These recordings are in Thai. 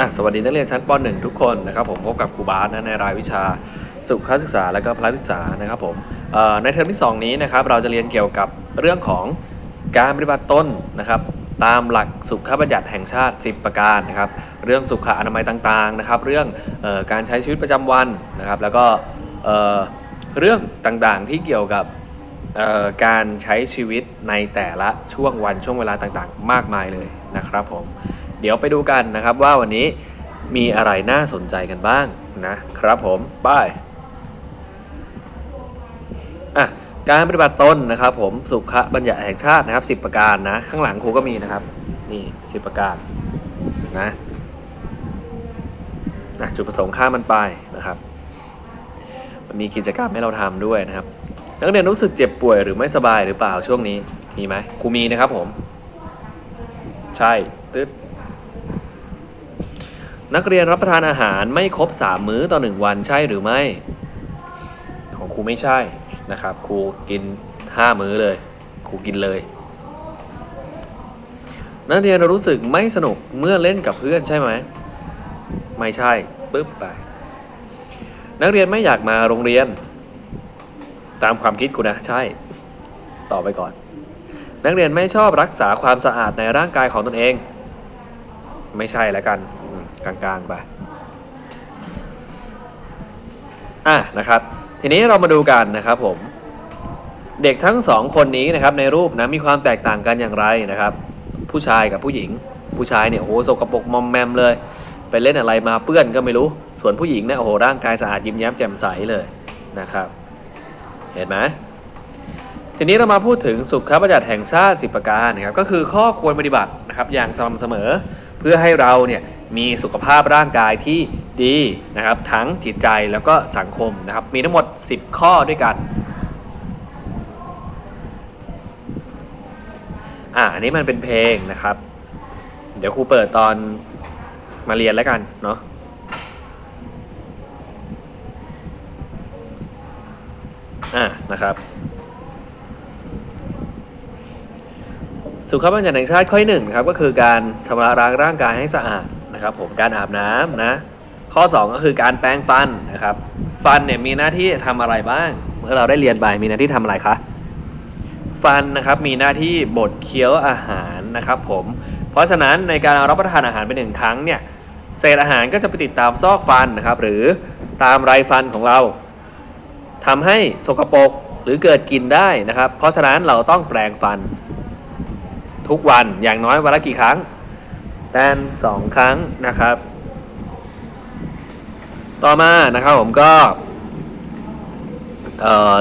อะสวัสดีนักเรียนชั้นป .1 ทุกคนนะครับผมพบกับครูบาสนะในรายวิชาสุขศึกษาและก็พละศึกษานะครับผมในเทอมที่ 2 นี้นะครับเราจะเรียนเกี่ยวกับเรื่องของการปฏิบัติตนนะครับตามหลักสุขบัญญัติแห่งชาติ 10 ประการนะครับเรื่องสุขอนามัยต่างๆนะครับเรื่องออการใช้ชีวิตประจำวันนะครับแล้วก็เเรื่องต่างๆที่เกี่ยวกับการใช้ชีวิตในแต่ละช่วงวันช่วงเวลาต่างๆ มากมายเลยนะครับผม เดี๋ยวไปดูกันนะครับว่าวันนี้มีอะไรน่าสนใจกันบ้างนะครับผมไปอะการปฏิบัติตนนะครับ ผมสุขบัญญัติแห่งชาตินะครับ 10 ประการนะ ข้างหลังครูก็มีนะครับ นี่ 10 ประการนะนะจุดประสงค์ค่ามันไปนะครับ มันมีกิจกรรมให้เราทำด้วยนะครับ นักเรียนรู้สึกเจ็บป่วยหรือไม่สบายหรือเปล่าช่วงนี้ มีไหมครูมีนะครับผม ใช่ตึ๊ด นักเรียนรับประทานอาหารไม่ครบ 3 มื้อต่อ 1 วันใช่หรือไม่ ของครูไม่ใช่นะครับครูกิน 5 มื้อเลยครูกินเลย นักเรียนรู้สึกไม่สนุกเมื่อเล่นกับเพื่อนใช่ไหมไม่ใช่ปึ๊บไปนักเรียนไม่อยากมาโรงเรียน ตามความคิดกูนะใช่ ต่อไปก่อน นักเรียนไม่ชอบรักษาความสะอาดในร่างกายของตนเอง ไม่ใช่แล้วกัน กลางๆไปอะนะครับ ทีนี้เรามาดูกันนะครับผม เด็กทั้งสองคนนี้นะครับในรูปนะมีความแตกต่างกันอย่างไรนะครับ ผู้ชายกับผู้หญิง ผู้ชายเนี่ยโอ้โหสกปรกมอมแมมเลย ไปเล่นอะไรมาเปื้อนก็ไม่รู้ ส่วนผู้หญิงเนี่ยโอ้โหร่างกายสะอาดยิ้มแย้มแจ่มใสเลยนะครับ เห็นไหมทีนี้เรามาพูดถึงสุขบัญญัติแห่งชาติ 10 ประการนะครับก็คือข้อควรปฏิบัตินะครับอย่างสม่ำเสมอเพื่อให้เราเนี่ย มีสุขภาพร่างกายที่ดีนะครับ ทั้งจิตใจแล้วก็สังคมนะครับ มีทั้งหมด 10 ข้อด้วยกันอ่าอันนี้มันเป็นเพลงนะครับ เดี๋ยวครูเปิดตอนมาเรียนแล้วกันเนาะอ่านะครับ สุขบัญญัติแห่งชาติข้อที่หนึ่งครับก็คือการชำระล้างร่างกายให้สะอาด นะครับผมการอาบน้ำนะ ข้อ 2 ก็คือการแปรงฟันนะครับ ฟันเนี่ยมีหน้าที่ทำอะไรบ้าง เมื่อเราได้เรียนไปมีหน้าที่ทำอะไรคะฟันนะครับมีหน้าที่บดเคี้ยวอาหารนะครับผมเพราะฉะนั้นในการรับประทานอาหารไปหนึ่งครั้งเนี่ยเศษอาหารก็จะไปติดตามซอกฟันนะครับ หรือตามไรฟันของเราทำให้สกปรกหรือเกิดกินได้นะครับ เพราะฉะนั้นเราต้องแปรงฟันทุกวันอย่างน้อยวันละกี่ครั้ง แตนสองครั้งนะครับ ต่อมานะครับผมก็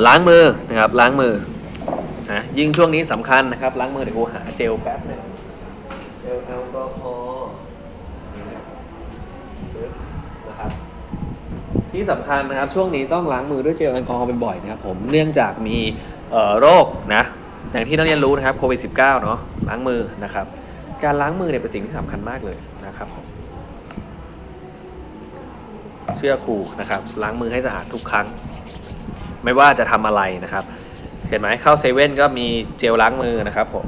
ล้างมือนะครับล้างมือนะยิ่งช่วงนี้สำคัญนะครับ ล้างมือเดี๋ยวกูหาเจลแป๊บหนึงเจลแอลกอฮอล์นะครับที่สำคัญนะครับช่วงนี้ต้องล้างมือด้วยเจลแอลกอฮอล์บ่อยๆนะครับผมเนื่องจากมีโรคนะอย่างที่นักเรียนรู้นะครับโควิด -19 เนาะล้างมือนะครับ การล้างมือเนี่ยเป็นสิ่งที่สำคัญมากเลยนะครับผมเชื่อครูนะครับ ล้างมือให้สะอาดทุกครั้ง ไม่ว่าจะทำอะไรนะครับ เห็นไหมเข้าเซเว่นก็มีเจลล้างมือนะครับผม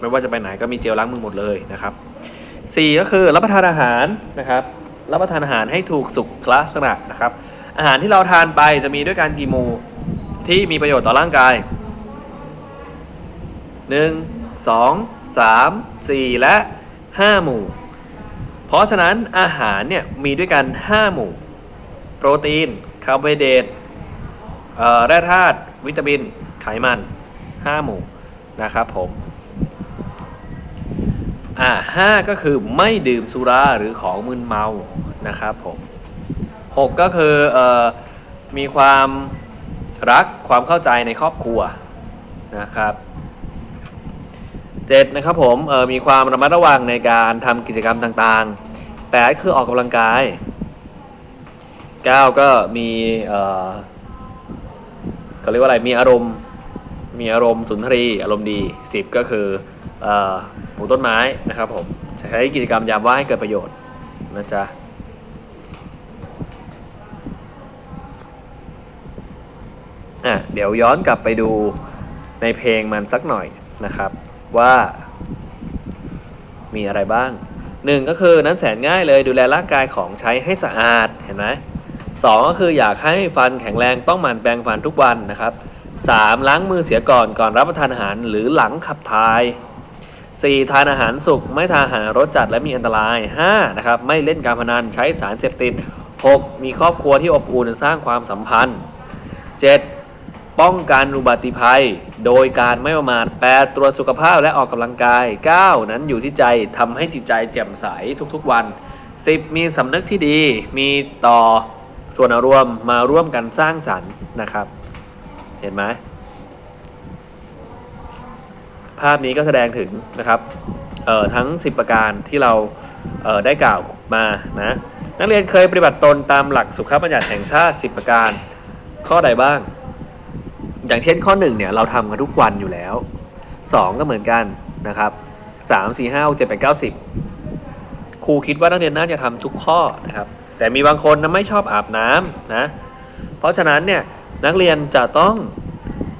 ไม่ว่าจะไปไหนก็มีเจลล้างมือหมดเลยนะครับสี่ก็คือรับประทานอาหารนะครับ รับประทานอาหารให้ถูกสุขลักษณะนะครับ อาหารที่เราทานไปจะมีด้วยกันกี่หมู่ที่มีประโยชน์ต่อร่างกาย 1 2 3 4 และ 5 หมู่ เพราะฉะนั้นอาหารเนี่ยมีด้วยกัน 5 หมู่ โปรตีน คาร์โบไฮเดรตแร่ธาตุ วิตามิน ไขมัน 5 หมู่นะครับผมอ่าห้าก็คือไม่ดื่มสุราหรือของมึนเมานะครับผมหกก็คือออมีความรักความเข้าใจในครอบครัวนะครับ เจ็ดนะครับผมเออมีความระมัดระวังในการทำกิจกรรมต่างๆแปดคือออกกำลังกายเก้าก็มีเออเขาเรียกว่าอะไรมีอารมณ์มีอารมณ์สุนทรีย์อารมณ์ดี 10 ก็คือเออปลูกต้นไม้นะครับผมใช้กิจกรรมยามว่างให้เกิดประโยชน์นะจ๊ะอะเดี๋ยวย้อนกลับไปดูในเพลงมันสักหน่อยนะครับ ว่า มีอะไรบ้างหนึ่งก็คือนั้นแสนง่ายเลยดูแลร่างกายของใช้ให้สะอาดเห็นไหมสองก็คืออยากให้ฟันแข็งแรงต้องหมั่นแปรงฟันทุกวันนะครับสามล้างมือเสียก่อนก่อนรับประทานอาหารหรือหลังขับถ่าย 4. ทานอาหารสุกไม่ทานอาหารรสจัดและมีอันตราย 5. นะครับไม่เล่นการพนันใช้สารเสพติด 6. มีครอบครัวที่อบอุ่นสร้างความสัมพันธ์ 7. ป้องกันอุบัติภัย โดยการไม่ประมาท 8. ตรวจสุขภาพและออกกำลังกาย 9. นั้นอยู่ที่ใจทำให้จิตใจแจ่มใสทุกๆวัน 10. มีสำนึกที่ดีมีต่อส่วนรวมมาร่วมกันสร้างสรรค์นะครับ เห็นไหมภาพนี้ก็แสดงถึงนะครับเอ่อทั้ง 10 ประการที่เราเอ่อได้กล่าวมานะนักเรียนเคยปฏิบัติตนตามหลักสุขบัญญัติแห่งชาติ 10 ประการ ข้อใดบ้าง อย่างเช่นข้อ1เนี่ยเราทำกันทุกวันอยู่แล้ว 2 ก็เหมือนกันนะครับ3 4 5 6 7 8 9 10ครูคิดว่านักเรียนน่าจะทำทุกข้อนะครับ แต่มีบางคนนะไม่ชอบอาบน้ำนะเพราะฉะนั้นเนี่ยนักเรียนจะต้อง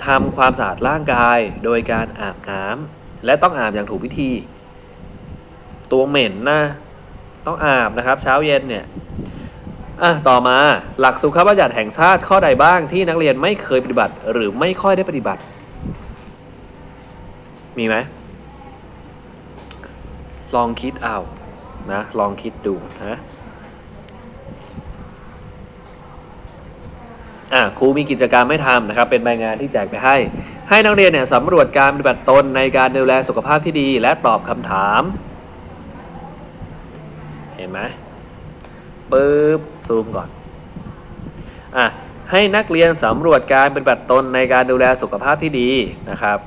ทำความสะอาดร่างกายโดยการอาบน้ำและต้องอาบอย่างถูกวิธี ตัวเหม็นนะต้องอาบนะครับ เช้าเย็นเนี่ย อะต่อมาหลักสุขบัญญัติแห่งชาติข้อใดบ้างที่นักเรียนไม่เคยปฏิบัติ หรือไม่ค่อยได้ปฏิบัติ มีไหมลองคิดเอานะลองคิดดูนะอะครูมีกิจกรรมให้ทำนะครับ เป็นใบงานที่แจกไปให้ ให้นักเรียนเนี่ยสำรวจการปฏิบัติตนในการดูแลสุขภาพที่ดี และตอบคำถาม เห็นไหมปึ๊บ ซูมก่อนอะให้นักเรียนสำรวจการปฏิบัติตนในการดูแลสุขภาพที่ดีนะครับ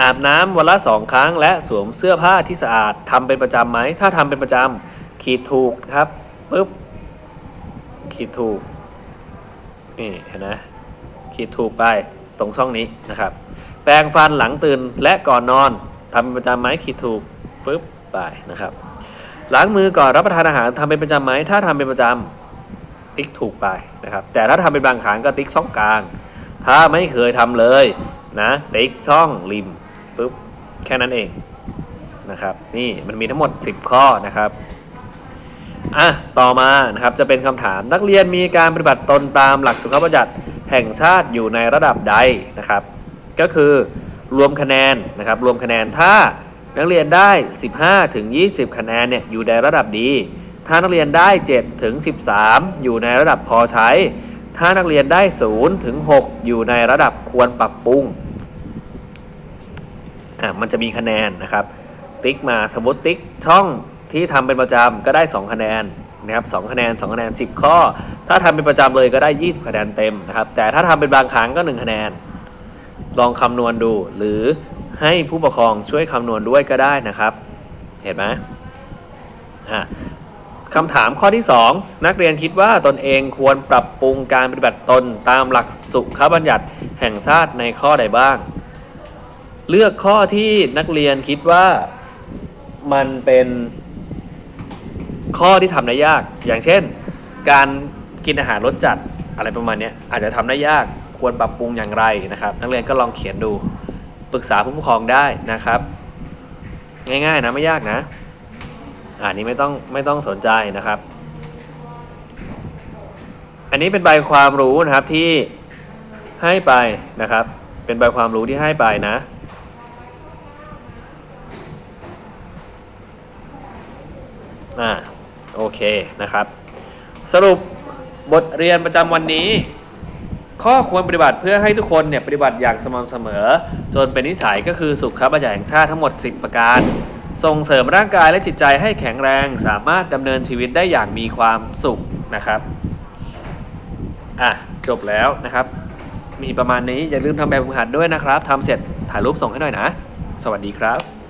อาบน้ำวันละสองครั้ง และสวมเสื้อผ้าที่สะอาดทำเป็นประจำไหม ถ้าทำเป็นประจำขีดถูกครับปึ๊บขีดถูกนี่เห็นไหมขีดถูกไปตรงช่องนี้นะครับ แปรงฟันหลังตื่นและก่อนนอนทำเป็นประจำไหมขีดถูกปึ๊บไปนะครับ ล้างมือก่อนรับประทานอาหารทำเป็นประจำไหมถ้าทำเป็นประจำติ๊กถูกไปนะครับแต่ถ้าทำเป็นบางครั้งก็ติ๊กช่องกลาง ถ้าไม่เคยทำเลยนะติ๊กช่องริมปึ๊บแค่นั้นเองนะครับนี่มันมีทั้งหมด 10 ข้อนะครับอะต่อมานะครับจะเป็นคำถามนักเรียนมีการปฏิบัติตนตามหลักสุขบัญญัติแห่งชาติอยู่ในระดับใดนะครับ ก็คือรวมคะแนนนะครับรวมคะแนนถ้า นักเรียนได้ 15 ถึง 20 คะแนนเนี่ยอยู่ในระดับดี ถ้านักเรียนได้ 7 ถึง 13 อยู่ในระดับพอใช้ ถ้านักเรียนได้ 0 ถึง 6 อยู่ในระดับควรปรับปรุง อะมันจะมีคะแนนนะครับ ติ๊กมาสมมติติ๊กช่องที่ทำเป็นประจำก็ได้ 2 คะแนนนะครับ2คะแนน 2 คะแนน 10 ข้อ ถ้าทำเป็นประจำเลยก็ได้ 20 คะแนนเต็มนะครับ แต่ถ้าทำเป็นบางครั้งก็ 1 คะแนน ลองคำนวณดูหรือ ให้ผู้ปกครองช่วยคำนวณด้วยก็ได้นะครับ เห็นไหมอะคำถามข้อที่ 2 นักเรียนคิดว่าตนเองควรปรับปรุงการปฏิบัติตนตามหลักสุขบัญญัติแห่งชาติในข้อใดบ้าง เลือกข้อที่นักเรียนคิดว่ามันเป็นข้อที่ทำได้ยาก อย่างเช่น การกินอาหารรสจัดอะไรประมาณนี้อาจจะทำได้ยากควรปรับปรุงอย่างไรนะครับ นักเรียนก็ลองเขียนดู ปรึกษาผู้ปกครองได้นะครับ ง่ายๆนะไม่ยากนะอันนี้ไม่ต้องไม่ต้องสนใจนะครับ อันนี้เป็นใบความรู้นะครับที่ให้ไปนะครับ เป็นใบความรู้ที่ให้ไปนะอ่าโอเคนะครับ สรุปบทเรียนประจำวันนี้ ข้อควรปฏิบัติเพื่อให้ทุกคนเนี่ยปฏิบัติอย่างสม่ำเสมอ จนเป็นนิสัยก็คือสุขบัญญัติแห่งชาติทั้งหมด 10 ประการ ส่งเสริมร่างกายและจิตใจให้แข็งแรงสามารถดำเนินชีวิตได้อย่างมีความสุขนะครับอะจบแล้วนะครับ มีประมาณนี้อย่าลืมทำแบบฝึกหัดด้วยนะครับทำเสร็จถ่ายรูปส่งให้หน่อยนะ สวัสดีครับ